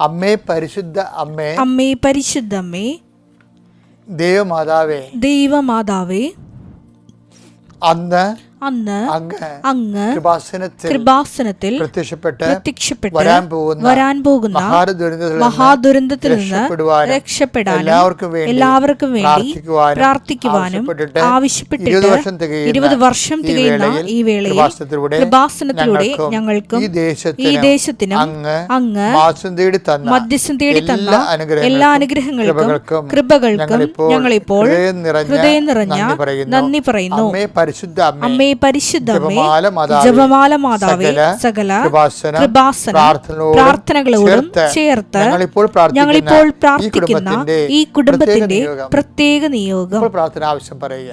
അമ്മേ പരിശുദ്ധ അമ്മേ. അമ്മേ പരിശുദ്ധമ്മേ ദൈവമാതാവേ. ദൈവമാതാവേ. അന്ന് അന്ന് അങ്ങ് അങ്ങ് കൃപാസനത്തിൽ പ്രത്യക്ഷപ്പെട്ട് വരാൻ പോകുന്ന വരാൻ പോകുന്ന മഹാദുരന്തത്തിൽ നിന്ന് രക്ഷപ്പെടാൻ എല്ലാവർക്കും വേണ്ടി പ്രാർത്ഥിക്കുവാനും ആവശ്യപ്പെട്ടിട്ട് ഇരുപത് വർഷം തികയുന്ന ഈ വേളയിൽ കൃപാസനത്തിലൂടെ ഞങ്ങൾക്കും ഈ ദേശത്തിനും അങ്ങ് മധ്യസ്ഥം തേടി തന്ന എല്ലാ അനുഗ്രഹങ്ങൾക്കും കൃപകൾക്കും ഞങ്ങളിപ്പോൾ ഹൃദയം നിറഞ്ഞ നന്ദി പറയുന്നു. അമ്മേ അമ്മേ പരിശുദ്ധമേ ജപമാല മാതാവേ, സകല കൃപാസനം, പ്രാർത്ഥനകളോടും ചേർത്ത് ഞങ്ങളിപ്പോൾ പ്രാർത്ഥിക്കുന്ന ഈ കുടുംബത്തിന്റെ പ്രത്യേക നിയോഗം. പ്രാർത്ഥന ആവശ്യം പറയുക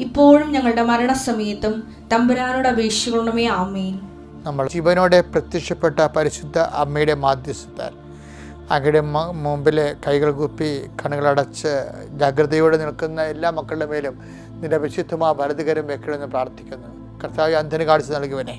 ഇപ്പോഴും ഞങ്ങളുടെ മരണസമയത്തും തമ്പുരാനോട് അപേക്ഷിക്കണമേ ആമേൻ. നമ്മൾ ജീവനോടെ പ്രത്യക്ഷപ്പെട്ട പരിശുദ്ധ അമ്മയുടെ മാധ്യസ്ഥത്താൽ അങ്ങയുടെ മുമ്പിൽ കൈകൾ കുപ്പി കണ്ണുകളടച്ച് ജാഗ്രതയോടെ നിൽക്കുന്ന എല്ലാ മക്കളുടെ മേലും നിന്റെ വിശുദ്ധമായ വലതുകരം വെക്കണമെന്ന് പ്രാർത്ഥിക്കുന്നു. കർത്താവ് അന്ധന് കാണിച്ച് നൽകുവനെ.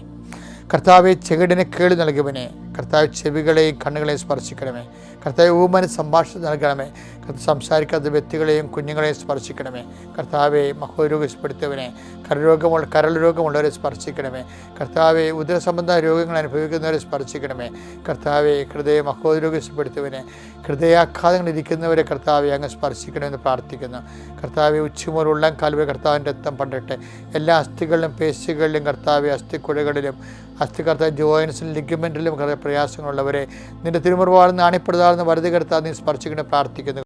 കർത്താവെ ചെകിടിന് കേളി നൽകുവനെ. കർത്താവ് ചെവികളെയും കണ്ണുകളെയും സ്പർശിക്കണമേ. കർത്താവ് ഊമന് സംഭാഷണം നൽകണമേ. കർത്താവ് സംസാരിക്കാത്ത വ്യക്തികളെയും കുഞ്ഞുങ്ങളെയും സ്പർശിക്കണമേ. കർത്താവെ മഹോരോഗപ്പെടുത്തിയവനെ കരരോഗമുള്ള കരൾ രോഗമുള്ളവരെ സ്പർശിക്കണമേ. കർത്താവെ ഉദരസംബന്ധ രോഗങ്ങൾ അനുഭവിക്കുന്നവരെ സ്പർശിക്കണമേ. കർത്താവെ ഹൃദയ മഹോരോഗപ്പെടുത്തിയവനെ ഹൃദയാഘാതങ്ങൾ ഇരിക്കുന്നവരെ കർത്താവെ അങ്ങ് സ്പർശിക്കണമെന്ന് പ്രാർത്ഥിക്കുന്നു. കർത്താവെ ഉച്ചമുതൽ ഉള്ളം കാലുവെ കർത്താവിന്റെ രക്തം പണ്ടിട്ട് എല്ലാ അസ്ഥികളിലും പേശികളിലും കർത്താവെ അസ്ഥിക്കുഴകളിലും അസ്ഥി കർത്താവ് ജോയിൻസിലും ലിഗമെന്റിലും പ്രയാസങ്ങളുള്ളവരെ നിന്റെ തിരുമുറവാണെന്ന് അണിപ്പെടുതാണെന്ന് വരുതി കിടത്താതെ നീ സ്പർശിക്കുന്ന പ്രാർത്ഥിക്കുന്നു.